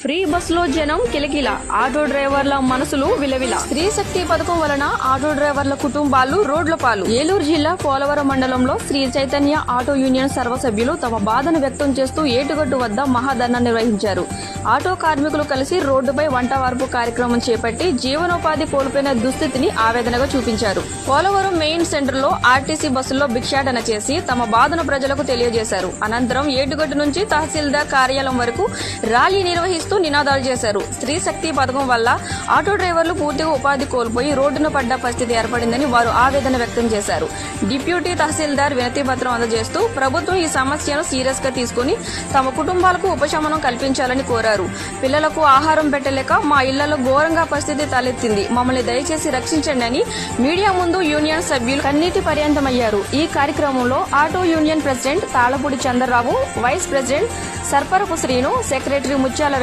Free బస్సులో జనం కిలకిల. ఆటో డ్రైవర్ల మనసులు విలవిల. స్త్రీ శక్తి పథకం వలన ఆటో డ్రైవర్ల కుటుంబాలు రోడ్ల పాలు. ఏలూరు జిల్లా పోలవరం మండలంలో శ్రీ చైతన్య ఆటో యూనియన్ సర్వసభ్యులు తమ బాధను వ్యక్తం చేస్తూ ఏటుగట్టు వద్ద మహాధర్నా నిర్వహించారు. ఆటో కార్మికులు కలిసి రోడ్డుపై వంట వార్పు కార్యక్రమం చేపట్టి జీవనోపాధి కోల్పోయిన దుస్థితిని ఆవేదనగా చూపించారు. పోలవరం మెయిన్ సెంటర్లో ఆర్టీసీ బస్సుల్లో భిక్షాటన చేసి తమ బాధను ప్రజలకు తెలియజేశారు. అనంతరం ఏటుగట్టు నుంచి తహసీల్దార్ కార్యాలయం వరకు ర్యాలీ నిర్వహిస్తూ నినాదాలు చేశారు. స్త్రీ శక్తి పథకం వల్ల ఆటో డ్రైవర్లు పూర్తిగా ఉపాధి కోల్పోయి రోడ్డున పడ్డ పరిస్థితి ఏర్పడిందని వారు ఆవేదన వ్యక్తం చేశారు. డిప్యూటీ తహసీల్దార్ వినతి పత్రం అందజేస్తూ ప్రభుత్వం ఈ సమస్యను సీరియస్గా తీసుకుని తమ కుటుంబాలకు ఉపశమనం కల్పించాలని కోరారు. పిల్లలకు ఆహారం పెట్టలేక మా ఇళ్ళలో ఘోరంగా పరిస్థితి తలెత్తింది. మమ్మల్ని దయచేసి రక్షించండి అని మీడియా ముందు యూనియన్ సభ్యులు కన్నీటి పర్యంతమయ్యారు. ఈ కార్యక్రమంలో auto union president Talapudi Chandrarao vice president Sarparapu Srinu secretary Mutyala